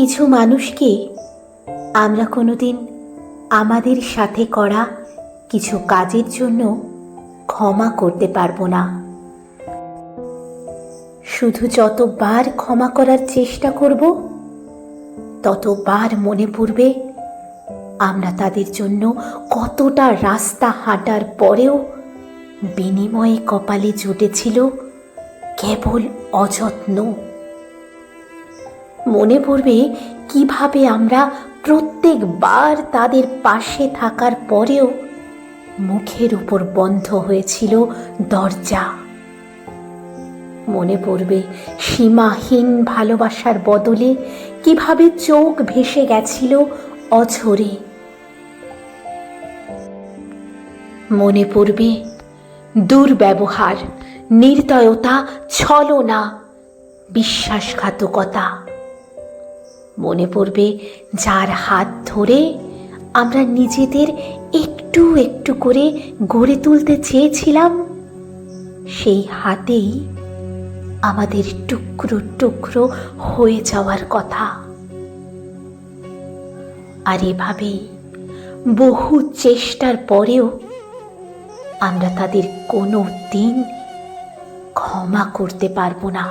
কিছু মানুষকে আমরা কোনোদিন আমাদের সাথে করা কিছু কাজের জন্য ক্ষমা করতে পারব না। শুধু যতবার ক্ষমা করার চেষ্টা করব, ততবার মনে পড়বে আমরা তাদের জন্য কতটা রাস্তা হাঁটার পরেও বিনিময়ে কপালে জুটেছিল কেবল অযত্ন। মনে পড়বে কীভাবে আমরা প্রত্যেকবার তাদের পাশে থাকার পরেও মুখের উপর বন্ধ হয়েছিল দরজা। মনে পড়বে সীমাহীন ভালোবাসার বদলে কীভাবে চোখ ভেসে গেছিল অঝরে। মনে পড়বে দুর্ব্যবহার, নির্দয়তা, ছলনা, বিশ্বাসঘাতকতা। মনে পড়বে যার হাত ধরে আমরা নিজেদের একটু একটু করে গড়ে তুলতে চেয়েছিলাম, সেই হাতেই আমাদের টুকরো টুকরো হয়ে যাওয়ার কথা। আর এভাবেই বহু চেষ্টার পরেও আমরা তাদের কোনো দিন ক্ষমা করতে পারব না।